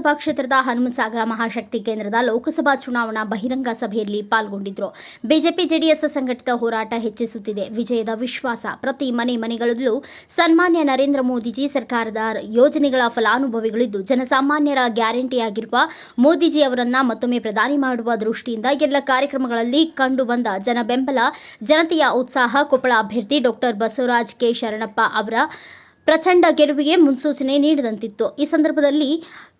ವಿಧಾನಸಭಾ ಕ್ಷೇತ್ರದ ಹನುಮಸಾಗರ ಮಹಾಶಕ್ತಿ ಕೇಂದ್ರದ ಲೋಕಸಭಾ ಚುನಾವಣಾ ಬಹಿರಂಗ ಸಭೆಯಲ್ಲಿ ಪಾಲ್ಗೊಂಡಿದ್ದರು ಬಿಜೆಪಿ, ಜೆಡಿಎಸ್ ಸಂಘಟಿತ ಹೋರಾಟ ಹೆಚ್ಚಿಸುತ್ತಿದೆ. ವಿಜಯದ ವಿಶ್ವಾಸ ಪ್ರತಿ ಮನೆ ಮನೆಗಳಲ್ಲೂ ಸನ್ಮಾನ್ಯ ನರೇಂದ್ರ ಮೋದಿಜಿ ಸರ್ಕಾರದ ಯೋಜನೆಗಳ ಫಲಾನುಭವಿಗಳಿದ್ದು, ಜನಸಾಮಾನ್ಯರ ಗ್ಯಾರಂಟಿಯಾಗಿರುವ ಮೋದಿಜಿ ಅವರನ್ನ ಮತ್ತೊಮ್ಮೆ ಪ್ರಧಾನಿ ಮಾಡುವ ದೃಷ್ಟಿಯಿಂದ ಎಲ್ಲ ಕಾರ್ಯಕ್ರಮಗಳಲ್ಲಿ ಕಂಡುಬಂದ ಜನಬೆಂಬಲ ಜನ ಬೆಂಬಲ ಜನತೆಯ ಉತ್ಸಾಹ, ಕೊಪ್ಪಳ ಅಭ್ಯರ್ಥಿ ಡಾಕ್ಟರ್ ಬಸವರಾಜ್ ಕೆ. ಶರಣಪ್ಪ ಅವರ ಪ್ರಚಂಡ ಗೆಲುವಿಗೆ ಮುನ್ಸೂಚನೆ ನೀಡಿದಂತಿತ್ತು. ಈ ಸಂದರ್ಭದಲ್ಲಿ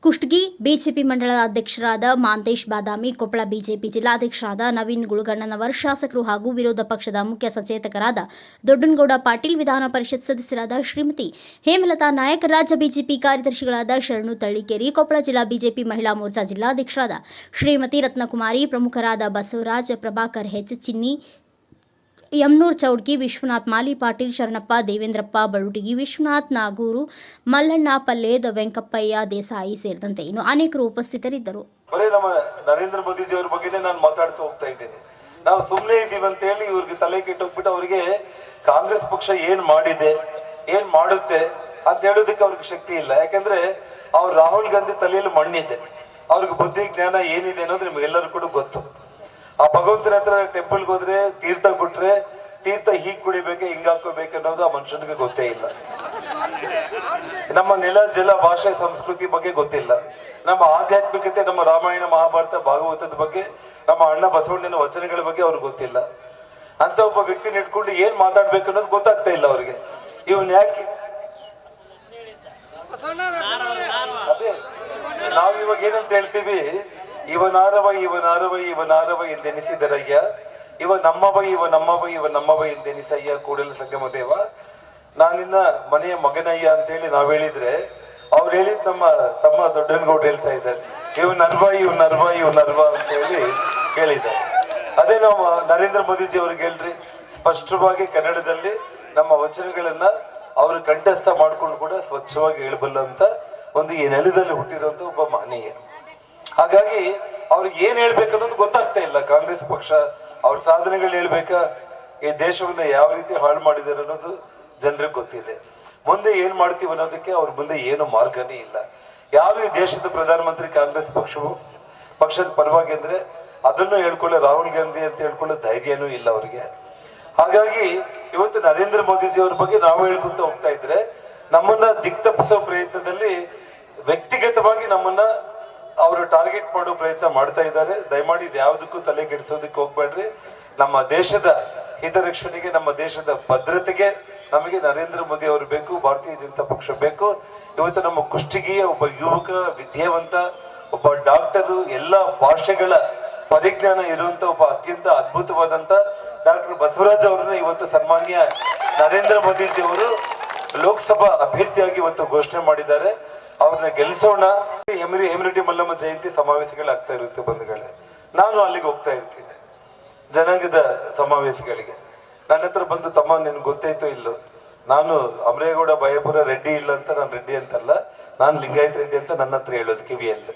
ಕುಷ್ಟಗಿ ಬಿಜೆಪಿ ಮಂಡಳ ಅಧ್ಯಕ್ಷರಾದ ಮಾಂತೇಶ್ ಬಾದಾಮಿ, ಕೊಪ್ಪಳ ಬಿಜೆಪಿ ಜಿಲ್ಲಾಧ್ಯಕ್ಷರಾದ ನವೀನ್ ಗುಳುಗಣ್ಣನವರ್, ಶಾಸಕರು ಹಾಗೂ ವಿರೋಧ ಪಕ್ಷದ ಮುಖ್ಯ ಸಚೇತಕರಾದ ದೊಡ್ಡನಗೌಡ ಪಾಟೀಲ್, ವಿಧಾನ ಪರಿಷತ್ ಸದಸ್ಯರಾದ ಶ್ರೀಮತಿ ಹೇಮಲತಾ ನಾಯಕ್, ರಾಜ್ಯ ಬಿಜೆಪಿ ಕಾರ್ಯದರ್ಶಿಗಳಾದ ಶರಣು ತಳ್ಳಿಕೇರಿ, ಕೊಪ್ಪಳ ಜಿಲ್ಲಾ ಬಿಜೆಪಿ ಮಹಿಳಾ ಮೋರ್ಚಾ ಜಿಲ್ಲಾಧ್ಯಕ್ಷರಾದ ಶ್ರೀಮತಿ ರತ್ನಕುಮಾರಿ, ಪ್ರಮುಖರಾದ ಬಸವರಾಜ್, ಪ್ರಭಾಕರ್ ಹೆಚ್ ಚಿನ್ನಿ ಯಮ್ನೂರ್ ಚೌಡ್ಗಿ, ವಿಶ್ವನಾಥ್, ಮಾಲಿ ಪಾಟೀಲ್, ಶರಣಪ್ಪ, ದೇವೇಂದ್ರಪ್ಪ ಬಳುಟಿಗಿ ವಿಶ್ವನಾಥ್, ನಾಗೂರು, ಮಲ್ಲಣ್ಣ ಪಲ್ಲೇದ ವೆಂಕಪ್ಪಯ್ಯ ದೇಸಾಯಿ ಸೇರಿದಂತೆ ಇನ್ನು ಅನೇಕರು ಉಪಸ್ಥಿತರಿದ್ದರು. ಬರೀ ನಮ್ಮ ನರೇಂದ್ರ ಮೋದಿಜಿ ಅವ್ರ ಬಗ್ಗೆನೇ ನಾನು ಮಾತಾಡ್ತಾ ಹೋಗ್ತಾ ಇದ್ದೇನೆ. ನಾವು ಸುಮ್ಮನೆ ಇದ್ದೀವಿ ಅಂತ ಹೇಳಿ ಇವ್ರಿಗೆ ತಲೆ ಕೆಟ್ಟೋಗ್ಬಿಟ್ಟು ಅವರಿಗೆ ಕಾಂಗ್ರೆಸ್ ಪಕ್ಷ ಏನ್ ಮಾಡಿದೆ, ಏನ್ ಮಾಡುತ್ತೆ ಅಂತ ಹೇಳೋದಕ್ಕೆ ಅವ್ರಿಗೆ ಶಕ್ತಿ ಇಲ್ಲ. ಯಾಕಂದ್ರೆ ಅವ್ರು ರಾಹುಲ್ ಗಾಂಧಿ ತಲೆಯಲ್ಲಿ ಮಣ್ಣಿದೆ. ಅವ್ರಿಗೆ ಬುದ್ಧಿ ಜ್ಞಾನ ಏನಿದೆ ಅನ್ನೋದು ನಿಮ್ಗೆಲ್ಲರೂ ಕೂಡ ಗೊತ್ತು. ಆ ಭಗವಂತನ ಹತ್ರ ಟೆಂಪಲ್ಗೆ ಹೋದ್ರೆ ತೀರ್ಥ ಕೊಟ್ರೆ ತೀರ್ಥ ಹೀಗ್ ಕುಡಿಬೇಕು ಹಿಂಗ್ ಹಾಕೋಬೇಕು ಅನ್ನೋದು ಆ ಮನುಷ್ಯನಿಗೆ ಗೊತ್ತೇ ಇಲ್ಲ. ನಮ್ಮ ನೆಲ ಜಲ ಭಾಷೆ ಸಂಸ್ಕೃತಿ ಬಗ್ಗೆ ಗೊತ್ತಿಲ್ಲ. ನಮ್ಮ ಆಧ್ಯಾತ್ಮಿಕತೆ ನಮ್ಮ ರಾಮಾಯಣ ಮಹಾಭಾರತ ಭಾಗವತದ ಬಗ್ಗೆ ನಮ್ಮ ಅಣ್ಣ ಬಸವಣ್ಣನ ವಚನಗಳ ಬಗ್ಗೆ ಅವ್ರಿಗೆ ಗೊತ್ತಿಲ್ಲ. ಅಂತ ಒಬ್ಬ ವ್ಯಕ್ತಿನ ಇಟ್ಕೊಂಡು ಏನ್ ಮಾತಾಡ್ಬೇಕು ಅನ್ನೋದು ಗೊತ್ತಾಗ್ತಾ ಇಲ್ಲ ಅವ್ರಿಗೆ. ಇವನ್ ಯಾಕೆ? ಅದೇ ನಾವ್ ಇವಾಗ ಏನಂತ ಹೇಳ್ತೀವಿ ಇವನಾರವ ಇವನಾರವ ಇವನಾರವ ಎಂದೆನಿಸಿದರಯ್ಯ. ಇವ ನಮ್ಮವ ಇವ ನಮ್ಮವ ಇವ ನಮ್ಮವ ಎಂದೆನಿಸಯ್ಯ. ಕೂಡಲ ಸಂಗಮ ದೇವ. ನಾನಿನ್ನ ಮನೆಯ ಮಗನಯ್ಯ ಅಂತ ಹೇಳಿ ನಾವ್ ಹೇಳಿದ್ರೆ, ಅವ್ರು ಹೇಳಿದ್ ನಮ್ಮ, ತಮ್ಮ ದೊಡ್ಡನಗೌಡ ಹೇಳ್ತಾ ಇದ್ದಾರೆ. ಇವ್ ನರ್ವ ಇವ್ ನರ್ವ ಇವ್ ನರ್ವ ಅಂತ ಹೇಳಿ ಹೇಳಿದ್ದಾರೆ. ಅದೇ ನಾವು ನರೇಂದ್ರ ಮೋದಿಜಿ ಅವ್ರಿಗೆ ಹೇಳ್ರಿ, ಸ್ಪಷ್ಟವಾಗಿ ಕನ್ನಡದಲ್ಲಿ ನಮ್ಮ ವಚನಗಳನ್ನ ಅವರು ಕಂಠಸ್ಥ ಮಾಡ್ಕೊಂಡು ಕೂಡ ಸ್ವಚ್ಛವಾಗಿ ಹೇಳಬಲ್ಲಂತ ಒಂದು ಈ ನೆಲದಲ್ಲಿ ಹುಟ್ಟಿರುವಂತ ಒಬ್ಬ ಮಹನೀಯ ಹಾಗಾಗಿ ಅವ್ರಿಗೆ ಏನ್ ಹೇಳ್ಬೇಕು ಅನ್ನೋದು ಗೊತ್ತಾಗ್ತಾ ಇಲ್ಲ. ಕಾಂಗ್ರೆಸ್ ಪಕ್ಷ ಅವ್ರ ಸಾಧನೆಗಳು ಹೇಳ್ಬೇಕಾ? ಈ ದೇಶವನ್ನ ಯಾವ ರೀತಿ ಹಾಳು ಮಾಡಿದ್ದಾರೆ ಅನ್ನೋದು ಜನರಿಗೆ ಗೊತ್ತಿದೆ. ಮುಂದೆ ಏನ್ ಮಾಡ್ತೀವಿ ಅನ್ನೋದಕ್ಕೆ ಅವ್ರ ಮುಂದೆ ಏನು ಮಾರ್ಗನೇ ಇಲ್ಲ. ಯಾರು ಈ ದೇಶದ ಪ್ರಧಾನಮಂತ್ರಿ ಕಾಂಗ್ರೆಸ್ ಪಕ್ಷವು, ಪಕ್ಷದ ಪರವಾಗಿ ಅಂದ್ರೆ ಅದನ್ನು ಹೇಳ್ಕೊಳ್ಳೋ ರಾಹುಲ್ ಗಾಂಧಿ ಅಂತ ಹೇಳ್ಕೊಳ್ಳೋ ಧೈರ್ಯನೂ ಇಲ್ಲ ಅವರಿಗೆ. ಹಾಗಾಗಿ ಇವತ್ತು ನರೇಂದ್ರ ಮೋದಿಜಿ ಅವ್ರ ಬಗ್ಗೆ ನಾವು ಹೇಳ್ಕೊಂತ ಹೋಗ್ತಾ ಇದ್ರೆ ನಮ್ಮನ್ನ ದಿಕ್ತಪ್ಪಿಸೋ ಪ್ರಯತ್ನದಲ್ಲಿ ವ್ಯಕ್ತಿಗತವಾಗಿ ನಮ್ಮನ್ನ ಅವರು ಟಾರ್ಗೆಟ್ ಮಾಡೋ ಪ್ರಯತ್ನ ಮಾಡ್ತಾ ಇದ್ದಾರೆ. ದಯಮಾಡಿ ಇದು ಯಾವುದಕ್ಕೂ ತಲೆ ಕೆಡಿಸೋದಕ್ಕೆ ಹೋಗ್ಬೇಡ್ರಿ. ನಮ್ಮ ದೇಶದ ಹಿತರಕ್ಷಣೆಗೆ ನಮ್ಮ ದೇಶದ ಭದ್ರತೆಗೆ ನಮಗೆ ನರೇಂದ್ರ ಮೋದಿ ಅವರು ಬೇಕು, ಭಾರತೀಯ ಜನತಾ ಪಕ್ಷ ಬೇಕು. ಇವತ್ತು ನಮ್ಮ ಕುಷ್ಟಗಿಯ ಒಬ್ಬ ಯುವಕ, ವಿದ್ಯಾವಂತ, ಒಬ್ಬ ಡಾಕ್ಟರು, ಎಲ್ಲ ಭಾಷೆಗಳ ಪರಿಜ್ಞಾನ ಇರುವಂತ ಒಬ್ಬ ಅತ್ಯಂತ ಅದ್ಭುತವಾದಂತ ಡಾಕ್ಟರ್ ಬಸವರಾಜ್ ಅವರನ್ನ ಇವತ್ತು ಸನ್ಮಾನ್ಯ ನರೇಂದ್ರ ಮೋದಿಜಿ ಅವರು ಲೋಕಸಭಾ ಅಭ್ಯರ್ಥಿಯಾಗಿ ಇವತ್ತು ಘೋಷಣೆ ಮಾಡಿದ್ದಾರೆ. ಅವ್ರನ್ನ ಗೆಲ್ಲಿಸೋಣ ಹೆಮರಿ ಹೇಮರೆಡ್ಡಿ ಮಲ್ಲಮ್ಮ ಜಯಂತಿ ಸಮಾವೇಶಗಳಾಗ್ತಾ ಇರುತ್ತೆ ಬಂಧುಗಳೇ. ನಾನು ಅಲ್ಲಿಗೆ ಹೋಗ್ತಾ ಇರ್ತೀನಿ. ಜನಾಂಗದ ಸಮಾವೇಶಗಳಿಗೆ. ನನ್ನ ಹತ್ರ ಬಂದು ತಮ್ಮ ನಿನ್ಗೆ ಗೊತ್ತಾಯ್ತು ಇಲ್ಲೋ? ನಾನು ಅಮರೇಗೌಡ ಭಯಪುರ ರೆಡ್ಡಿ ಇಲ್ಲ ಅಂತ ನಾನು ರೆಡ್ಡಿ ಅಂತಲ್ಲ, ನಾನು ಲಿಂಗಾಯತ್ ರೆಡ್ಡಿ ಅಂತ ನನ್ನ ಹತ್ರ ಹೇಳೋದು ಕಿವಿಯಲ್ಲಿ.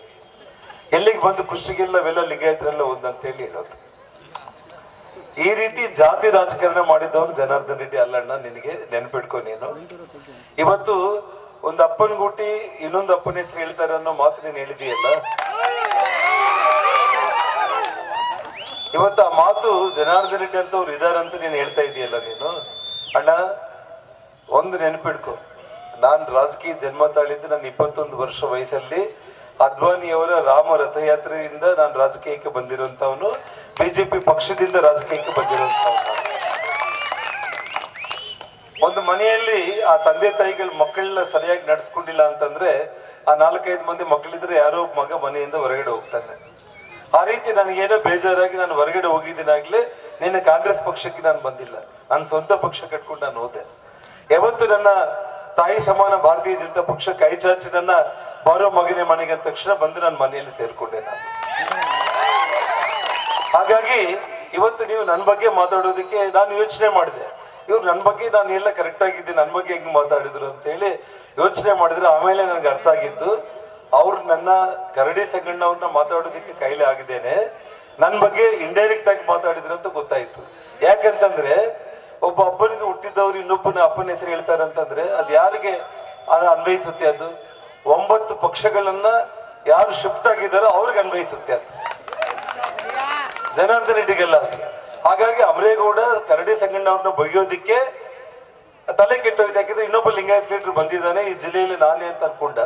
ಎಲ್ಲಿಗೆ ಬಂದು ಕುಷ್ಟಿಗೆಲ್ಲ ನಾವೆಲ್ಲ ಲಿಂಗಾಯತರೆಲ್ಲ ಒಂದಂತ ಹೇಳಿ ಹೇಳೋದು. ಈ ರೀತಿ ಜಾತಿ ರಾಜಕಾರಣ ಮಾಡಿದವನು ಜನಾರ್ದನ್ ರೆಡ್ಡಿ ಅಲ್ಲಣ್ಣ, ನಿನಗೆ ನೆನ್ಪಿಟ್ಕೊ ನೀನು. ಇವತ್ತು ಒಂದು ಅಪ್ಪನ ಗುಟ್ಟಿ, ಇನ್ನೊಂದು ಅಪ್ಪನ ಹೆಸರು ಹೇಳ್ತಾರೆ ಅನ್ನೋ ಮಾತು ನೀನು ಹೇಳಿದೆಯಲ್ಲ ಇವತ್ತು ಆ ಮಾತು ಜನಾರ್ದನ್ ರೆಡ್ಡಿ ಅಂತ ಅವ್ರು ಇದಾರಂತ ನೀನು ಹೇಳ್ತಾ ಇದೀಯಲ್ಲ ನೀನು? ಅಣ್ಣ, ಒಂದು ನೆನಪಿಡ್ಕೊ. ನಾನು ರಾಜಕೀಯ ಜನ್ಮ ತಾಳಿದ್ದು ನನ್ನ ಇಪ್ಪತ್ತೊಂದು ವರ್ಷ ವಯಸ್ಸಲ್ಲಿ ಅದ್ವಾನಿಯವರ ರಾಮ ರಥಯಾತ್ರೆಯಿಂದ ನಾನು ರಾಜಕೀಯಕ್ಕೆ ಬಂದಿರುವಂತವನು ಬಿಜೆಪಿ ಪಕ್ಷದಿಂದ ರಾಜಕೀಯಕ್ಕೆ ಬಂದಿರುವಂತವನು ಒಂದು ಮನೆಯಲ್ಲಿ ಆ ತಂದೆ ತಾಯಿಗಳ ಮಕ್ಕಳನ್ನ ಸರಿಯಾಗಿ ನಡೆಸ್ಕೊಂಡಿಲ್ಲ ಅಂತಂದ್ರೆ ಆ ನಾಲ್ಕೈದು ಮಂದಿ ಮಕ್ಕಳಿದ್ರೆ ಯಾರೋ ಮಗ ಮನೆಯಿಂದ ಹೊರಗಡೆ ಹೋಗ್ತಾನೆ. ಆ ರೀತಿ ನನಗೇನೋ ಬೇಜಾರಾಗಿ ನಾನು ಹೊರಗಡೆ ಹೋಗಿದ್ದೀನಾಗ್ಲೇ ನಿನ್ನ ಕಾಂಗ್ರೆಸ್ ಪಕ್ಷಕ್ಕೆ ನಾನು ಬಂದಿಲ್ಲ. ನನ್ನ ಸ್ವಂತ ಪಕ್ಷ ಕಟ್ಕೊಂಡು ನಾನು ಹೋದೆ. ಯಾವತ್ತು ನನ್ನ ತಾಯಿ ಸಮಾನ ಭಾರತೀಯ ಜನತಾ ಪಕ್ಷ ಕೈ ಚಾಚಿ ನನ್ನ ಬಾರೋ ಮಗನೇ ಮನೆಗೆ ಅಂದ ತಕ್ಷಣ ಬಂದು ನಾನು ಮನೆಯಲ್ಲಿ ಸೇರ್ಕೊಂಡೆ ನಾನು. ಹಾಗಾಗಿ ಇವತ್ತು ನೀವು ನನ್ನ ಬಗ್ಗೆ ಮಾತಾಡೋದಕ್ಕೆ ನಾನು ಯೋಚನೆ ಮಾಡಿದೆ. ಇವ್ರು ನನ್ನ ಬಗ್ಗೆ ನಾನು ಎಲ್ಲ ಕರೆಕ್ಟ್ ಆಗಿದ್ದೆ ನನ್ನ ಬಗ್ಗೆ ಹೆಂಗೆ ಮಾತಾಡಿದ್ರು ಅಂತ ಹೇಳಿ ಯೋಚನೆ ಮಾಡಿದ್ರೆ ಆಮೇಲೆ ನನಗೆ ಅರ್ಥ ಆಗಿತ್ತು. ಅವ್ರು ನನ್ನ ಕರಡಿ ಸಂಗಣ್ಣವ್ರನ್ನ ಮಾತಾಡೋದಕ್ಕೆ ಕೈಲಿ ಆಗಿದ್ದೇನೆ. ನನ್ನ ಬಗ್ಗೆ ಇಂಡೈರೆಕ್ಟ್ ಆಗಿ ಮಾತಾಡಿದ್ರು ಅಂತ ಗೊತ್ತಾಯ್ತು. ಯಾಕಂತಂದ್ರೆ ಒಬ್ಬ ಅಪ್ಪನಿಗೆ ಹುಟ್ಟಿದ್ದವ್ರು ಇನ್ನೊಬ್ಬನ ಅಪ್ಪನ ಹೆಸರು ಹೇಳ್ತಾರೆ ಅಂತಂದ್ರೆ ಅದು ಯಾರಿಗೆ ಅನ್ವಯಿಸುತ್ತೆ ಅದು? ಒಂಬತ್ತು ಪಕ್ಷಗಳನ್ನ ಯಾರು ಶಿಫ್ಟ್ ಆಗಿದ್ದಾರೋ ಅವ್ರಿಗೆ ಅನ್ವಯಿಸುತ್ತೆ ಅದು. ಜನಾರ್ದನ್ ರೆಡ್ಡಿಗೆಲ್ಲ ಅದು. ಹಾಗಾಗಿ ಅಮರೇಗೌಡ ಕರಡಿ ಸಂಗಣ್ಣವ್ರನ್ನ ಬೈಯೋದಿಕ್ಕೆ ತಲೆ ಕೆಟ್ಟೋಯ್ತು ಯಾಕಂದ್ರೆ ಇನ್ನೊಬ್ಬ ಲಿಂಗಾಯತ್ ಲೀಡರ್ ಬಂದಿದ್ದಾನೆ. ಈ ಜಿಲ್ಲೆಯಲ್ಲಿ ನಾನೇ ಅಂತ ಅನ್ಕೊಂಡ.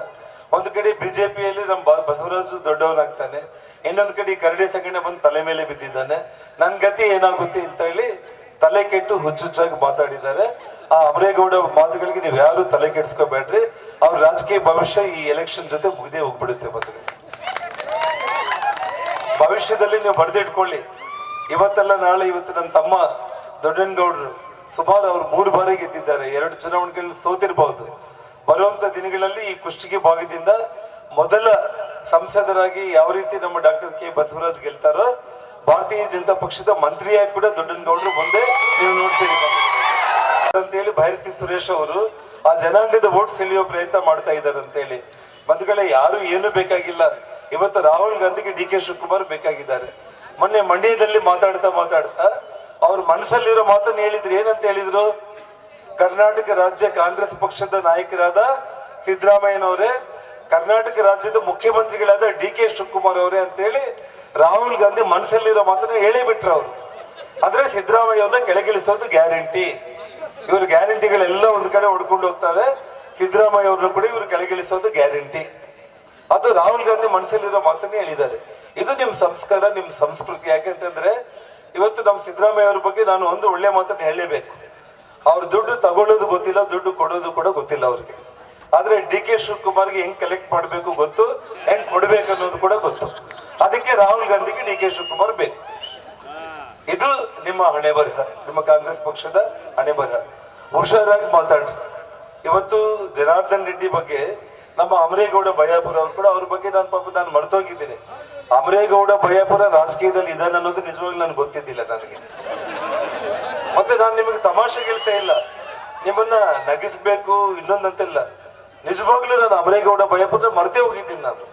ಒಂದು ಕಡೆ ಬಿಜೆಪಿಯಲ್ಲಿ ನಮ್ಮ ಬಸವರಾಜು ದೊಡ್ಡವನಾಗ್ತಾನೆ. ಇನ್ನೊಂದು ಕಡೆ ಕರಡಿ ಸಂಗಣ್ಣ ಬಂದು ತಲೆ ಮೇಲೆ ಬಿದ್ದಿದ್ದಾನೆ. ನನ್ನ ಗತಿ ಏನಾಗುತ್ತೆ ಅಂತ ಹೇಳಿ ತಲೆ ಕೆಟ್ಟು ಹುಚ್ಚುಚ್ಚಾಗಿ ಮಾತಾಡಿದ್ದಾರೆ. ಆ ಅಮರೇಗೌಡ ಮಾತುಗಳಿಗೆ ನೀವು ಯಾರು ತಲೆ ಕೆಡಿಸ್ಕೋಬೇಡ್ರಿ. ಅವ್ರ ರಾಜಕೀಯ ಭವಿಷ್ಯ ಈ ಎಲೆಕ್ಷನ್ ಜೊತೆ ಮುಗಿದೇ ಹೋಗ್ಬಿಡುತ್ತೆ ಮಾತುಗಳು. ಭವಿಷ್ಯದಲ್ಲಿ ನೀವು ಬರೆದಿಟ್ಕೊಳ್ಳಿ. ಇವತ್ತೆಲ್ಲ ನಾಳೆ ಇವತ್ತು ನನ್ನ ತಮ್ಮ ದೊಡ್ಡನಗೌಡರು ಸುಮಾರು ಅವರು ಮೂರು ಬಾರಿ ಗೆದ್ದಿದ್ದಾರೆ. ಎರಡು ಚುನಾವಣೆಗಳಲ್ಲಿ ಸೋತಿರಬಹುದು. ಬರುವಂತ ದಿನಗಳಲ್ಲಿ ಈ ಕುಷ್ಟಿಗೆ ಭಾಗದಿಂದ ಮೊದಲ ಸಂಸದರಾಗಿ ಯಾವ ರೀತಿ ನಮ್ಮ ಡಾಕ್ಟರ್ ಕೆ ಬಸವರಾಜ್ ಗೆಲ್ತಾರೋ, ಭಾರತೀಯ ಜನತಾ ಪಕ್ಷದ ಮಂತ್ರಿಯಾಗಿ ಕೂಡ ದೊಡ್ಡನಗೌಡರು ಮುಂದೆ ನೀವು ನೋಡ್ತೀರಿ. ಅಂತೇಳಿ ಭೈರತಿ ಸುರೇಶ್ ಅವರು ಆ ಜನಾಂಗದ ವೋಟ್ ಸೆಳೆಯುವ ಪ್ರಯತ್ನ ಮಾಡ್ತಾ ಇದ್ದಾರೆ ಅಂತೇಳಿ. ಬಂಧುಗಳೇ, ಯಾರು ಏನು ಬೇಕಾಗಿಲ್ಲ. ಇವತ್ತು ರಾಹುಲ್ ಗಾಂಧಿಗೆ ಡಿ ಕೆ ಶಿವಕುಮಾರ್ ಬೇಕಾಗಿದ್ದಾರೆ. ಮೊನ್ನೆ ಮಂಡ್ಯದಲ್ಲಿ ಮಾತಾಡ್ತಾ ಮಾತಾಡ್ತಾ ಅವ್ರ ಮನಸ್ಸಲ್ಲಿರೋ ಮಾತನ್ನು ಹೇಳಿದ್ರು. ಏನಂತ ಹೇಳಿದ್ರು? ಕರ್ನಾಟಕ ರಾಜ್ಯ ಕಾಂಗ್ರೆಸ್ ಪಕ್ಷದ ನಾಯಕರಾದ ಸಿದ್ದರಾಮಯ್ಯನವರೇ, ಕರ್ನಾಟಕ ರಾಜ್ಯದ ಮುಖ್ಯಮಂತ್ರಿಗಳಾದ ಡಿ ಕೆ ಶಿವಕುಮಾರ್ ಅವರೇ ಅಂತೇಳಿ ರಾಹುಲ್ ಗಾಂಧಿ ಮನಸ್ಸಲ್ಲಿರೋ ಮಾತನ್ನು ಹೇಳಿ ಬಿಟ್ರು ಅವರು. ಆದ್ರೆ ಸಿದ್ದರಾಮಯ್ಯ ಅವ್ರನ್ನ ಕೆಳಗಿಳಿಸೋದು ಗ್ಯಾರಂಟಿ. ಇವ್ರ ಗ್ಯಾರಂಟಿಗಳೆಲ್ಲ ಒಂದು ಕಡೆ ಹೊಡ್ಕೊಂಡು ಹೋಗ್ತವೆ ಸಿದ್ದರಾಮಯ್ಯ ಅವ್ರನ್ನ ಕೂಡ ಇವ್ರು ಕೆಳಗಿಳಿಸೋದು ಗ್ಯಾರಂಟಿ. ಅದು ರಾಹುಲ್ ಗಾಂಧಿ ಮನಸ್ಸಲ್ಲಿರೋ ಮಾತನ್ನೇ ಹೇಳಿದ್ದಾರೆ. ಇದು ನಿಮ್ಮ ಸಂಸ್ಕಾರ ನಿಮ್ಮ ಸಂಸ್ಕೃತಿ. ಯಾಕೆಂತಂದ್ರೆ ಇವತ್ತು ನಮ್ಮ ಸಿದ್ದರಾಮಯ್ಯ ಅವ್ರ ಬಗ್ಗೆ ನಾನು ಒಂದು ಒಳ್ಳೆ ಮಾತನ್ನು ಹೇಳಲೇಬೇಕು. ಅವ್ರ ದುಡ್ಡು ತಗೊಳ್ಳೋದು ಗೊತ್ತಿಲ್ಲ, ದುಡ್ಡು ಕೊಡೋದು ಕೂಡ ಗೊತ್ತಿಲ್ಲ ಅವ್ರಿಗೆ. ಆದ್ರೆ ಡಿ ಕೆ ಶಿವಕುಮಾರ್ಗೆ ಹೆಂಗ್ ಕಲೆಕ್ಟ್ ಮಾಡಬೇಕು ಗೊತ್ತು, ಹೆಂಗ್ ಕೊಡಬೇಕು ಅನ್ನೋದು ಕೂಡ ಗೊತ್ತು. ಅದಕ್ಕೆ ರಾಹುಲ್ ಗಾಂಧಿಗೆ ಡಿ ಕೆ ಶಿವಕುಮಾರ್ ಬೇಕು. ಇದು ನಿಮ್ಮ ಹಣೆ ಬರಹ ನಿಮ್ಮ ಕಾಂಗ್ರೆಸ್ ಪಕ್ಷದ ಹಣೆ ಬರಹ ಹುಷಾರಾಗಿ ಮಾತಾಡ್ರಿ. ಇವತ್ತು ಜನಾರ್ದನ್ ರೆಡ್ಡಿ ಬಗ್ಗೆ ನಮ್ಮ ಅಮರೇಗೌಡ ಭಯಾಪುರ ಅವ್ರು ಕೂಡ ಅವ್ರ ಬಗ್ಗೆ ನಾನು ಪಾಪ ನಾನು ಮರ್ತೋಗಿದ್ದೀನಿ. ಅಮರೇಗೌಡ ಭಯಾಪುರ ರಾಜಕೀಯದಲ್ಲಿ ಇದ್ದಾನೆ ಅನ್ನೋದು ನಿಜವಾಗ್ಲೂ ನನಗೆ ಗೊತ್ತಿದ್ದಿಲ್ಲ ನನಗೆ. ಮತ್ತೆ ನಾನು ನಿಮಗೆ ತಮಾಷೆ ಹೇಳ್ತಾ ಇಲ್ಲ. ನಿಮ್ಮನ್ನ ನಗಿಸ್ಬೇಕು ಇನ್ನೊಂದಂತಿಲ್ಲ. ನಿಜವಾಗ್ಲೂ ನಾನು ಅಮರೇಗೌಡ ಭಯಪುರ ಮರ್ತೇ ಹೋಗಿದ್ದೀನಿ ನಾನು.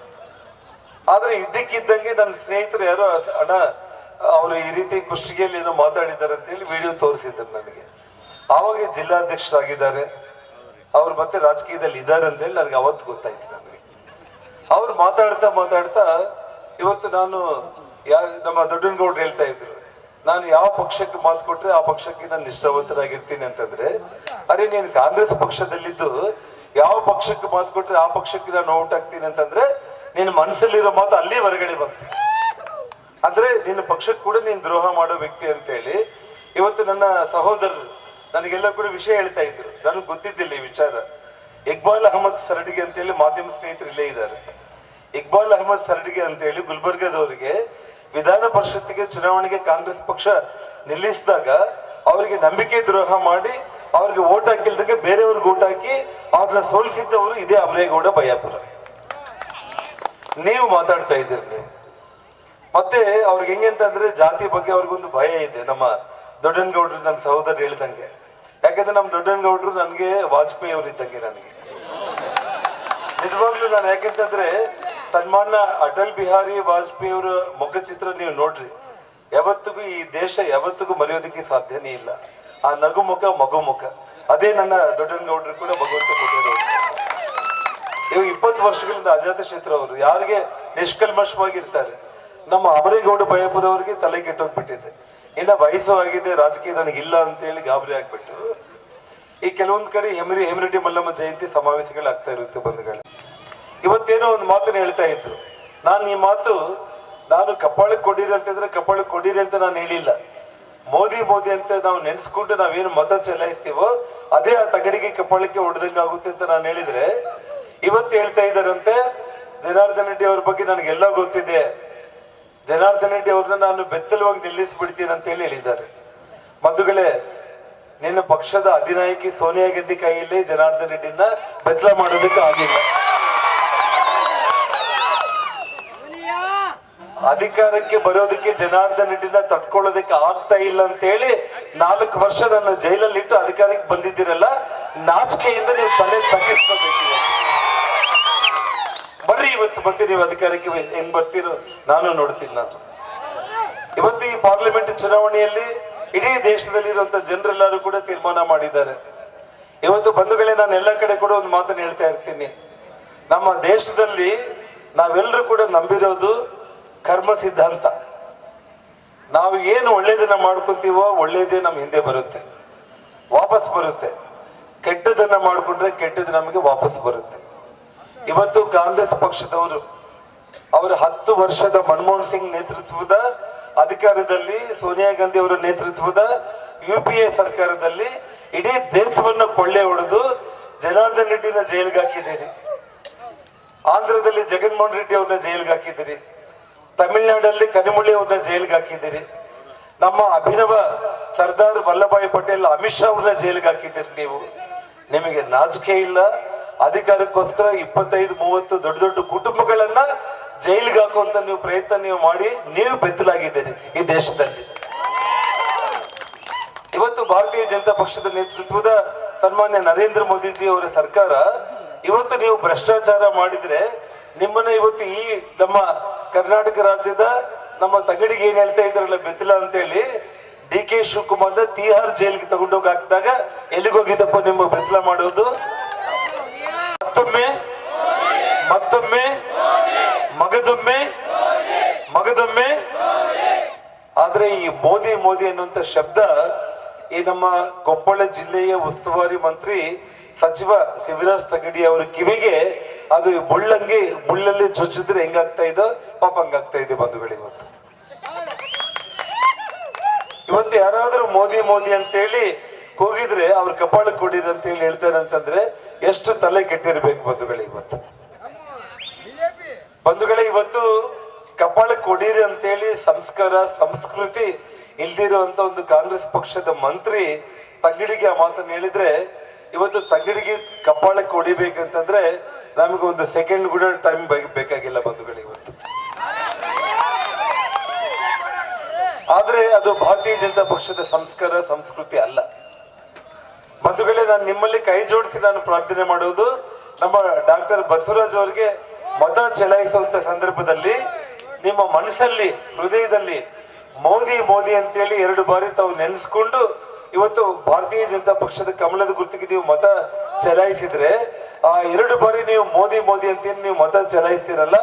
ಆದ್ರೆ ಇದ್ದಕ್ಕಿದ್ದಂಗೆ ನನ್ನ ಸ್ನೇಹಿತರು ಯಾರೋ ಅಣ್ಣ, ಅವರು ಈ ರೀತಿ ಕುಷ್ಟಿಗೆಯಲ್ಲಿ ಏನೋ ಮಾತಾಡಿದ್ದಾರೆ ಅಂತ ಹೇಳಿ ವಿಡಿಯೋ ತೋರಿಸಿದ್ರು ನನಗೆ. ಆವಾಗ ಜಿಲ್ಲಾಧ್ಯಕ್ಷರಾಗಿದ್ದಾರೆ. ಅವ್ರು ಮತ್ತೆ ರಾಜಕೀಯದಲ್ಲಿ ಇದ್ದಾರೆ ಅಂತ ಹೇಳಿ ನನಗೆ ಅವತ್ತು ಗೊತ್ತಾಯ್ತು ನನಗೆ. ಅವ್ರು ಮಾತಾಡ್ತಾ ಮಾತಾಡ್ತಾ ಇವತ್ತು ನಾನು ಯಾ, ನಮ್ಮ ದೊಡ್ಡನಗೌಡ್ರು ಹೇಳ್ತಾ ಇದ್ರು, ನಾನು ಯಾವ ಪಕ್ಷಕ್ಕೆ ಮಾತು ಕೊಟ್ರೆ ಆ ಪಕ್ಷಕ್ಕೆ ನಾನು ನಿಷ್ಠಾವಂತರಾಗಿರ್ತೀನಿ ಅಂತಂದ್ರೆ ಅದೇ ನೀನು ಕಾಂಗ್ರೆಸ್ ಪಕ್ಷದಲ್ಲಿದ್ದು ಯಾವ ಪಕ್ಷಕ್ಕೆ ಮಾತು ಕೊಟ್ರೆ ಆ ಪಕ್ಷಕ್ಕೆ ನಾನು ಓಟ್ ಹಾಕ್ತೀನಿ ಅಂತಂದ್ರೆ ನಿನ್ನ ಮನಸ್ಸಲ್ಲಿರೋ ಮಾತು ಅಲ್ಲಿ ಹೊರಗಡೆ ಬಂತು. ಅಂದ್ರೆ ನಿನ್ನ ಪಕ್ಷಕ್ಕೆ ಕೂಡ ನೀನು ದ್ರೋಹ ಮಾಡೋ ವ್ಯಕ್ತಿ ಅಂತ ಹೇಳಿ ಇವತ್ತು ನನ್ನ ಸಹೋದರರು ನನಗೆಲ್ಲ ಕೂಡ ವಿಷಯ ಹೇಳ್ತಾ ಇದ್ರು. ನನಗೆ ಗೊತ್ತಿದ್ದಿಲ್ಲ ಈ ವಿಚಾರ. ಇಕ್ಬಾಲ್ ಅಹಮದ್ ಸರಡಿಗೆ ಅಂತೇಳಿ ಮಾಧ್ಯಮ ಸ್ನೇಹಿತರು ಇಲ್ಲೇ ಇದ್ದಾರೆ. ಇಕ್ಬಾಲ್ ಅಹಮದ್ ಸರಡಿಗೆ ಅಂತೇಳಿ ಗುಲ್ಬರ್ಗದವರಿಗೆ ವಿಧಾನ ಪರಿಷತ್ತಿಗೆ ಚುನಾವಣೆಗೆ ಕಾಂಗ್ರೆಸ್ ಪಕ್ಷ ನಿಲ್ಲಿಸಿದಾಗ ಅವರಿಗೆ ನಂಬಿಕೆ ದ್ರೋಹ ಮಾಡಿ ಅವ್ರಿಗೆ ಓಟ್ ಹಾಕಿಲ್ದಂಗೆ ಬೇರೆಯವ್ರಿಗೆ ಓಟ್ ಹಾಕಿ ಅವ್ರನ್ನ ಸೋಲಿಸಿದ್ದವರು ಇದೇ ಅಮರೇಗೌಡ ಬಯಾಪುರ. ನೀವು ಮಾತಾಡ್ತಾ ಇದ್ದೀರಿ ನೀವು. ಮತ್ತೆ ಅವ್ರಿಗೆ ಹೆಂಗೆ ಅಂತಂದ್ರೆ ಜಾತಿ ಬಗ್ಗೆ ಅವ್ರಿಗೊಂದು ಭಯ ಇದೆ. ನಮ್ಮ ದೊಡ್ಡನಗೌಡ್ರು ನನ್ನ ಸಹೋದರ ಹೇಳಿದಂಗೆ. ಯಾಕಂದ್ರೆ ನಮ್ಮ ದೊಡ್ಡನಗೌಡ್ರು ನನಗೆ ವಾಜಪೇಯಿ ಅವರು ಇದ್ದಂಗೆ ನನಗೆ. ನಿಜವಾಗ್ಲೂ ನಾನು ಯಾಕೆಂತಂದ್ರೆ ಸನ್ಮಾನ್ಯ ಅಟಲ್ ಬಿಹಾರಿ ವಾಜಪೇಯಿ ಅವರ ಮುಖಚಿತ್ರ ನೀವು ನೋಡ್ರಿ. ಯಾವತ್ತಿಗೂ ಈ ದೇಶ ಯಾವತ್ತಿಗೂ ಮರೆಯೋದಕ್ಕೆ ಸಾಧ್ಯನೇ ಇಲ್ಲ. ಆ ನಗು ಮುಖ, ಮಗು ಮುಖ. ಅದೇ ನನ್ನ ದೊಡ್ಡನಗೌಡ್ರು ಕೂಡ ಭಗವಂತ ಕೊಟ್ಟಿರೋದು. ಇವಾಗ ಇಪ್ಪತ್ತು ವರ್ಷಗಳಿಂದ ಅಜಾತ ಕ್ಷೇತ್ರ ಅವರು. ಯಾರಿಗೆ ನಿಷ್ಕಲ್ಮಶವಾಗಿರ್ತಾರೆ. ನಮ್ಮ ಅಮರೇಗೌಡ ಭಯಪುರವರಿಗೆ ತಲೆ ಕೆಟ್ಟೋಗ್ಬಿಟ್ಟಿದೆ. ಇನ್ನ ವಯಸ್ಸು ಆಗಿದೆ, ರಾಜಕೀಯ ನನಗಿಲ್ಲ ಅಂತ ಹೇಳಿ ಗಾಬರಿ ಆಗ್ಬಿಟ್ಟು. ಈ ಕೆಲವೊಂದು ಕಡೆ ಹೆಮರಿ ಹೆಮರೆಡ್ಡಿ ಮಲ್ಲಮ್ಮ ಜಯಂತಿ ಸಮಾವೇಶಗಳು ಆಗ್ತಾ ಇರುತ್ತೆ ಬಂಧುಗಳು. ಇವತ್ತೇನೋ ಒಂದು ಮಾತನ್ನು ಹೇಳ್ತಾ ಇದ್ರು. ನಾನು ಈ ಮಾತು, ನಾನು ಕಪ್ಪಾಳಕ್ಕೆ ಕೊಡಿರಿ ಅಂತಂದ್ರೆ ಕಪ್ಪಾಳಕ್ಕೆ ಕೊಡಿರಿ ಅಂತ ನಾನು ಹೇಳಿಲ್ಲ. ಮೋದಿ ಮೋದಿ ಅಂತ ನಾವು ನೆನೆಸ್ಕೊಂಡು ನಾವೇನು ಮತ ಚಲಾಯಿಸ್ತೀವೋ, ಅದೇ ಆ ತಗಡಿಗೆ ಕಪ್ಪಾಳಕ್ಕೆ ಹೊಡೆದಂಗೆ ಆಗುತ್ತೆ ಅಂತ ನಾನು ಹೇಳಿದ್ರೆ, ಇವತ್ತು ಹೇಳ್ತಾ ಇದ್ದಾರಂತೆ, ಜನಾರ್ದನ್ ರೆಡ್ಡಿ ಅವ್ರ ಬಗ್ಗೆ ನನಗೆಲ್ಲ ಗೊತ್ತಿದೆ. ಜನಾರ್ದನ್ ರೆಡ್ಡಿ ಅವ್ರನ್ನ ನಾನು ಬೆತ್ತಲವಾಗಿ ನಿಲ್ಲಿಸಿಬಿಡ್ತೀನಿ ಅಂತ ಹೇಳಿ ಹೇಳಿದ್ದಾರೆ. ಮಧುಗಳೇ ನಿನ್ನ ಪಕ್ಷದ ಅಧಿನಾಯಕಿ ಸೋನಿಯಾ ಗಾಂಧಿ ಕೈಯಲ್ಲಿ ಜನಾರ್ದನ್ ರೆಡ್ಡಿನ ಬೆತ್ತಲ ಮಾಡೋದಕ್ಕೆ ಆಗಿಲ್ಲ. ಅಧಿಕಾರಕ್ಕೆ ಬರೋದಕ್ಕೆ ಜನಾರ್ದನ್ ರೆಡ್ಡಿನ ತಡ್ಕೊಳ್ಳೋದಕ್ಕೆ ಆಗ್ತಾ ಇಲ್ಲ ಅಂತ ಹೇಳಿ ನಾಲ್ಕು ವರ್ಷ ನನ್ನ ಜೈಲಲ್ಲಿ ಇಟ್ಟು ಅಧಿಕಾರಕ್ಕೆ ಬಂದಿದ್ದೀರಲ್ಲ ನಾಚಿಕೆಯಿಂದ ನೀವು ತಲೆ ತಗ್ಗಿಸ್ಕೋಬೇಕು ಇವತ್ತು ಬರ್ತೀರಿ, ಅಧಿಕಾರಕ್ಕೆ ಹೆಂಗ್ ಬರ್ತೀರೋ ನಾನು ನೋಡ್ತೀನಿ ನಾನು. ಇವತ್ತು ಈ ಪಾರ್ಲಿಮೆಂಟ್ ಚುನಾವಣೆಯಲ್ಲಿ ಇಡೀ ದೇಶದಲ್ಲಿ ದೇಶದಲ್ಲಿರುವಂತ ಜನರೆಲ್ಲರೂ ಕೂಡ ತೀರ್ಮಾನ ಮಾಡಿದ್ದಾರೆ. ಇವತ್ತು ಬಂಧುಗಳೇ ನಾನು ಎಲ್ಲ ಕಡೆ ಕೂಡ ಒಂದು ಮಾತನ್ನು ಹೇಳ್ತಾ ಇರ್ತೀನಿ. ನಮ್ಮ ದೇಶದಲ್ಲಿ ನಾವೆಲ್ಲರೂ ಕೂಡ ನಂಬಿರೋದು ಕರ್ಮ ಸಿದ್ಧಾಂತ. ನಾವು ಏನು ಒಳ್ಳೇದನ್ನ ಮಾಡ್ಕೊತೀವೋ ಒಳ್ಳೇದೇ ನಮ್ಮ ಹಿಂದೆ ಬರುತ್ತೆ. ವಾಪಸ್ ಬರುತ್ತೆ. ಕೆಟ್ಟದನ್ನ ಮಾಡಿಕೊಂಡ್ರೆ ಕೆಟ್ಟದ್ದು ನಮಗೆ ವಾಪಸ್ ಬರುತ್ತೆ. ಇವತ್ತು ಕಾಂಗ್ರೆಸ್ ಪಕ್ಷದವರು ಅವರ ಹತ್ತು ವರ್ಷದ ಮನಮೋಹನ್ ಸಿಂಗ್ ನೇತೃತ್ವದ ಅಧಿಕಾರದಲ್ಲಿ, ಸೋನಿಯಾ ಗಾಂಧಿ ಅವರ ನೇತೃತ್ವದ ಯು ಪಿ ಎ ಸರ್ಕಾರದಲ್ಲಿ ಇಡೀ ದೇಶವನ್ನು ಕೊಳ್ಳೆ ಹೊಡೆದು ಜನಾರ್ದನ್ ರೆಡ್ಡಿನ ಜೈಲಿಗೆ ಹಾಕಿದ್ದೀರಿ. ಆಂಧ್ರದಲ್ಲಿ ಜಗನ್ಮೋಹನ್ ರೆಡ್ಡಿ ಅವ್ರನ್ನ ಜೈಲಿಗೆ ಹಾಕಿದ್ದೀರಿ. ತಮಿಳುನಾಡಲ್ಲಿ ಕನಿಮೊಳಿ ಅವ್ರನ್ನ ಜೈಲಿಗೆ ಹಾಕಿದ್ದೀರಿ. ನಮ್ಮ ಅಭಿನವ ಸರ್ದಾರ್ ವಲ್ಲಭಾಯಿ ಪಟೇಲ್ ಅಮಿತ್ ಶಾ ಅವ್ರನ್ನ ಜೈಲಿಗೆ ಹಾಕಿದ್ದೀರಿ ನೀವು. ನಿಮಗೆ ನಾಚಿಕೆ ಇಲ್ಲ ಅಧಿಕಾರಕ್ಕೋಸ್ಕರ ಇಪ್ಪತ್ತೈದು, ಮೂವತ್ತು ದೊಡ್ಡ ದೊಡ್ಡ ಕುಟುಂಬಗಳನ್ನ ಜೈಲಿಗೆ ಹಾಕುವಂತ ನೀವು ಪ್ರಯತ್ನ ನೀವು ಮಾಡಿ, ನೀವು ಬೆತ್ತಲಾಗಿದ್ದೀರಿ ಈ ದೇಶದಲ್ಲಿ. ಇವತ್ತು ಭಾರತೀಯ ಜನತಾ ಪಕ್ಷದ ನೇತೃತ್ವದ ಸನ್ಮಾನ್ಯ ನರೇಂದ್ರ ಮೋದಿಜಿ ಅವರ ಸರ್ಕಾರ, ಇವತ್ತು ನೀವು ಭ್ರಷ್ಟಾಚಾರ ಮಾಡಿದ್ರೆ ನಿಮ್ಮನ್ನ ಇವತ್ತು ಈ ನಮ್ಮ ಕರ್ನಾಟಕ ರಾಜ್ಯದ ನಮ್ಮ ತಂಗಡಿಗೆ ಏನ್ ಹೇಳ್ತಾ ಇದ್ರಲ್ಲ ಬೆತ್ತಲ ಅಂತ ಹೇಳಿ ಡಿ ಕೆ ಶಿವಕುಮಾರ್ನ ತಿಹಾರ್ ಜೈಲಿಗೆ ತಗೊಂಡೋಗಿ ಹಾಕಿದಾಗ ಎಲ್ಲಿಗೋಗಿದ್ದಪ್ಪ ನಿಮ್ಮ ಬೆತ್ತಲ ಮಾಡೋದು? ಮತ್ತೊಮ್ಮೆ ಮತ್ತೊಮ್ಮೆ, ಮಗದೊಮ್ಮೆ ಮಗದೊಮ್ಮೆ. ಆದ್ರೆ ಈ ಮೋದಿ ಮೋದಿ ಅನ್ನುವಂತ ಶಬ್ದ ಈ ನಮ್ಮ ಕೊಪ್ಪಳ ಜಿಲ್ಲೆಯ ಉಸ್ತುವಾರಿ ಮಂತ್ರಿ ಸಚಿವ ಶಿವರಾಜ್ ತಗಡಿ ಅವರ ಕಿವಿಗೆ ಅದು ಮುಳ್ಳಂಗಿ, ಮುಳ್ಳಲ್ಲಿ ಚುಚ್ಚಿದ್ರೆ ಹೆಂಗಾಗ್ತಾ ಇದೋ? ಪಾಪ ಹಂಗಾಗ್ತಾ ಇದೆ ಬಂಧುಗಳು ಇವತ್ತು. ಇವತ್ತು ಯಾರಾದ್ರೂ ಮೋದಿ ಮೋದಿ ಅಂತೇಳಿ ಕೂಗಿದ್ರೆ ಅವ್ರ ಕಪಾಳ ಕೊಡಿರಿ ಅಂತ ಹೇಳಿ ಹೇಳ್ತಾರೆ ಅಂತಂದ್ರೆ ಎಷ್ಟು ತಲೆ ಕೆಟ್ಟಿರ್ಬೇಕು ಬಂಧುಗಳೇ ಇವತ್ತು. ಬಂಧುಗಳೇ ಇವತ್ತು ಕಪಾಳ ಕೊಡಿರಿ ಅಂತೇಳಿ ಸಂಸ್ಕಾರ, ಸಂಸ್ಕೃತಿ ಇಲ್ದಿರುವಂತ ಒಂದು ಕಾಂಗ್ರೆಸ್ ಪಕ್ಷದ ಮಂತ್ರಿ ತಂಗಿಡಿಗೆ ಆ ಮಾತನ್ನು ಹೇಳಿದ್ರೆ, ಇವತ್ತು ತಂಗಿಡಿಗೆ ಕಪಾಳ ಕೊಡಿಬೇಕಂತಂದ್ರೆ ನಮಗೆ ಒಂದು ಸೆಕೆಂಡ್ ಕೂಡ ಟೈಮ್ ಬೇಕಾಗಿಲ್ಲ ಬಂಧುಗಳು ಇವತ್ತು. ಆದ್ರೆ ಅದು ಭಾರತೀಯ ಜನತಾ ಪಕ್ಷದ ಸಂಸ್ಕಾರ, ಸಂಸ್ಕೃತಿ ಅಲ್ಲ. ಬಂಧುಗಳೇ, ನಾನು ನಿಮ್ಮಲ್ಲಿ ಕೈ ಜೋಡಿಸಿ ನಾನು ಪ್ರಾರ್ಥನೆ ಮಾಡುವುದು. ನಮ್ಮ ಡಾಕ್ಟರ್ ಬಸವರಾಜ್ ಅವರಿಗೆ ಮತ ಚಲಾಯಿಸುವಂತ ಸಂದರ್ಭದಲ್ಲಿ ನಿಮ್ಮ ಮನಸ್ಸಲ್ಲಿ, ಹೃದಯದಲ್ಲಿ ಮೋದಿ ಮೋದಿ ಅಂತೇಳಿ ಎರಡು ಬಾರಿ ತಾವು ನೆನೆಸ್ಕೊಂಡು ಇವತ್ತು ಭಾರತೀಯ ಜನತಾ ಪಕ್ಷದ ಕಮಲದ ಗುರುತಿಗೆ ನೀವು ಮತ ಚಲಾಯಿಸಿದ್ರೆ, ಆ ಎರಡು ಬಾರಿ ನೀವು ಮೋದಿ ಮೋದಿ ಅಂತ ಏನ್ ನೀವು ಮತ ಚಲಾಯಿಸ್ತೀರಲ್ಲ,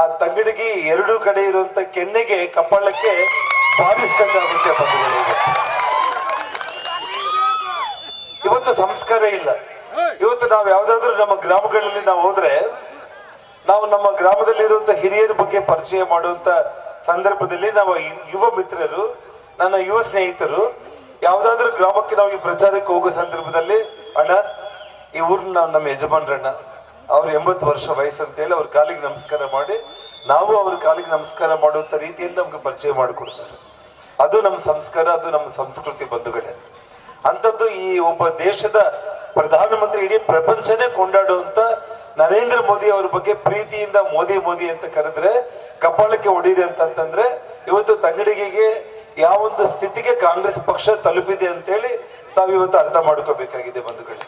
ಆ ತಂಗಡಿಗೆ ಎರಡು ಕಡೆ ಇರುವಂತ ಕೆನ್ನೆಗೆ, ಕಪಾಳಕ್ಕೆ ಬಾರಿಸಿದಂಗಾಗುತ್ತೆ ಬಂಧುಗಳೇ. ಇವತ್ತು ಸಂಸ್ಕಾರ ಇಲ್ಲ. ಇವತ್ತು ನಾವು ಯಾವ್ದಾದ್ರು ನಮ್ಮ ಗ್ರಾಮಗಳಲ್ಲಿ ನಾವು ಹೋದ್ರೆ, ನಾವು ನಮ್ಮ ಗ್ರಾಮದಲ್ಲಿರುವಂತ ಹಿರಿಯರ ಬಗ್ಗೆ ಪರಿಚಯ ಮಾಡುವಂತ ಸಂದರ್ಭದಲ್ಲಿ ನಾವು ಯುವ ಮಿತ್ರರು, ನನ್ನ ಯುವ ಸ್ನೇಹಿತರು, ಯಾವ್ದಾದ್ರು ಗ್ರಾಮಕ್ಕೆ ನಾವು ಈ ಪ್ರಚಾರಕ್ಕೆ ಹೋಗೋ ಸಂದರ್ಭದಲ್ಲಿ, ಅಣ್ಣ, ಈ ಊರ್ನ ನಮ್ಮ ಯಜಮಾನ್ರಣ್ಣ, ಅವ್ರ ಎಂಬತ್ತು ವರ್ಷ ವಯಸ್ಸು ಅಂತ ಹೇಳಿ ಅವ್ರ ಕಾಲಿಗೆ ನಮಸ್ಕಾರ ಮಾಡಿ, ನಾವು ಅವ್ರ ಕಾಲಿಗೆ ನಮಸ್ಕಾರ ಮಾಡುವಂತ ರೀತಿಯಲ್ಲಿ ನಮ್ಗೆ ಪರಿಚಯ ಮಾಡಿಕೊಡ್ತಾರೆ. ಅದು ನಮ್ಮ ಸಂಸ್ಕಾರ, ಅದು ನಮ್ಮ ಸಂಸ್ಕೃತಿ ಬಂಧುಗಳೇ. ಅಂಥದ್ದು ಈ ಒಬ್ಬ ದೇಶದ ಪ್ರಧಾನಮಂತ್ರಿ ಇಡೀ ಪ್ರಪಂಚನೇ ಕೊಂಡಾಡುವಂತ ನರೇಂದ್ರ ಮೋದಿ ಅವರ ಬಗ್ಗೆ ಪ್ರೀತಿಯಿಂದ ಮೋದಿ ಮೋದಿ ಅಂತ ಕರೆದ್ರೆ ಕಪಾಳಕ್ಕೆ ಒಡಿದೆ ಅಂತಂತಂದ್ರೆ ಇವತ್ತು ತಂಗಡಿಗೆಗೆ ಯಾವೊಂದು ಸ್ಥಿತಿಗೆ ಕಾಂಗ್ರೆಸ್ ಪಕ್ಷ ತಲುಪಿದೆ ಅಂತೇಳಿ ತಾವು ಇವತ್ತು ಅರ್ಥ ಮಾಡ್ಕೋಬೇಕಾಗಿದೆ ಬಂಧುಗಳೇ.